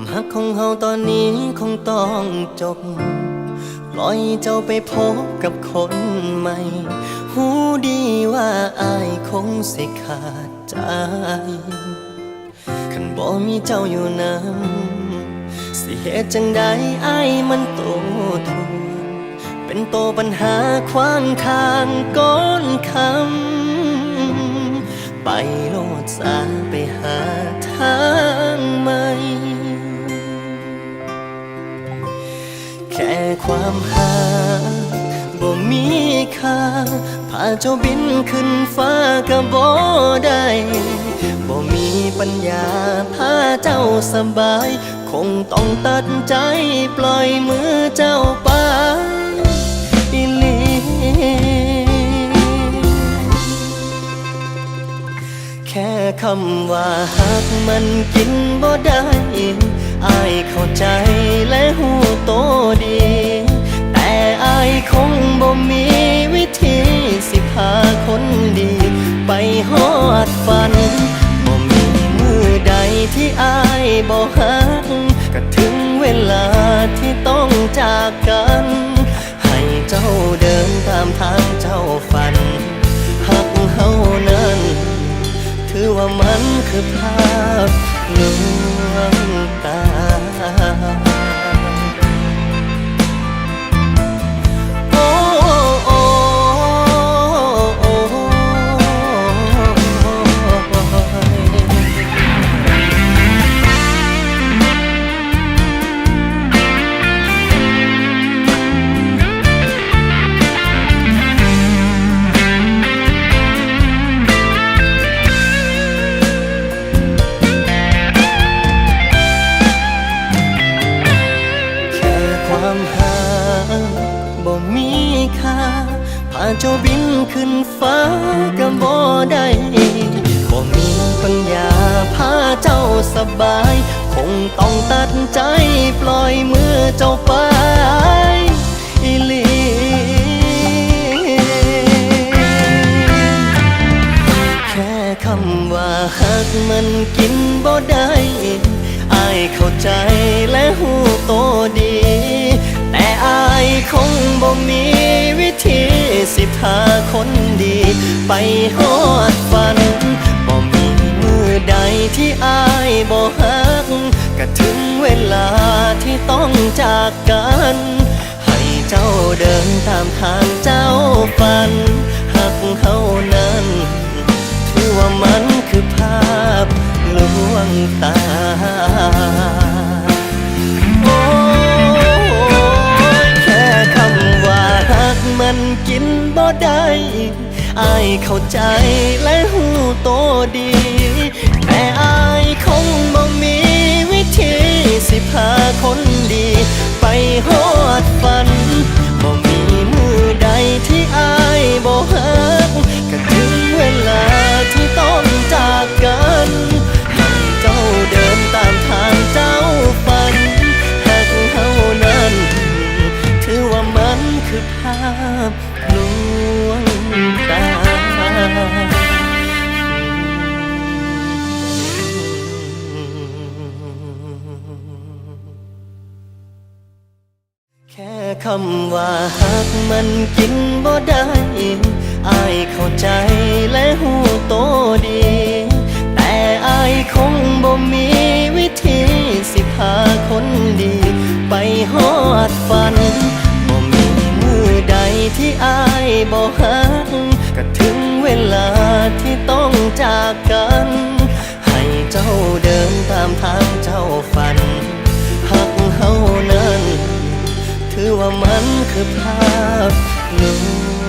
ความหักของเฮาตอนนี้คงต้องจบ ปล่อยเจ้าไปพบกับคนใหม่ หูดีว่าอายคงสิขาดใจคันบ่มีเจ้าอยู่นำสิเหตุจังใดอายมันโตทุนเป็นโตปัญหาขวางทางก้อนคำ ไปโลดสาไปหาทาง ความหาบ่มีค่าพาเจ้าบินขึ้นฟ้าก็บ่ได้บ่มีปัญญาพาเจ้าสบาย คงต้องตัดใจปล่อยมือเจ้าไปอีลีแค่คำว่าหักมันกินบ่ได้ อายเข้าใจและหูโตดี แต่อายคงบ่มีวิธีสิพาคนดี ไปฮอดฝันบ่มีมือใดที่อายบ่หักก็ถึงเวลาที่ต้องจากกัน ให้เจ้าเดินตามทางเจ้าฝันหักเฮานั้น ถือว่ามันคือภาพลว งตา ค่าพาเจ้าบินขึ้นฟ้าก็บ่ได้บ่มีปัญญาพาเจ้าสบาย คงต้องตัดใจปล่อยมือเจ้าไปอีหลีแค่คำว่าหักมันกินบ่ได้ ไปฮอดฝันบ่มีมือใดที่อายบ่หักก็ถึงเวลาที่ต้องจากกัน ให้เจ้าเดินตามทางเจ้าฝันหักเขานั้นถือว่ามันคือภาพลวงตาโอ้ยแค่คำว่าหักมันกินบ่ได้ อายเข้าใจและหูโตดี แต่อายคงบ่มีวิธีสิพาคนดี ไปฮอดฝันบ่มีมือใดที่อายบ่หักก็ถึงเวลาที่ต้องจากกันให้เจ้าเดินตามทางเจ้าฝันหักเฮานั้น ถือว่ามันคือภาพ คำว่าหักมันกินบ่ได้อายเข้าใจและหูโตดี แต่อายคงบ่มีวิธีสิพาคนดี ไปฮอดฝันบ่มีมือใดที่อายบ่หักก็ถึงเวลาที่ต้องจากกัน ให้เจ้าเดินตามทางเจ้าฝัน มันคือภาพลว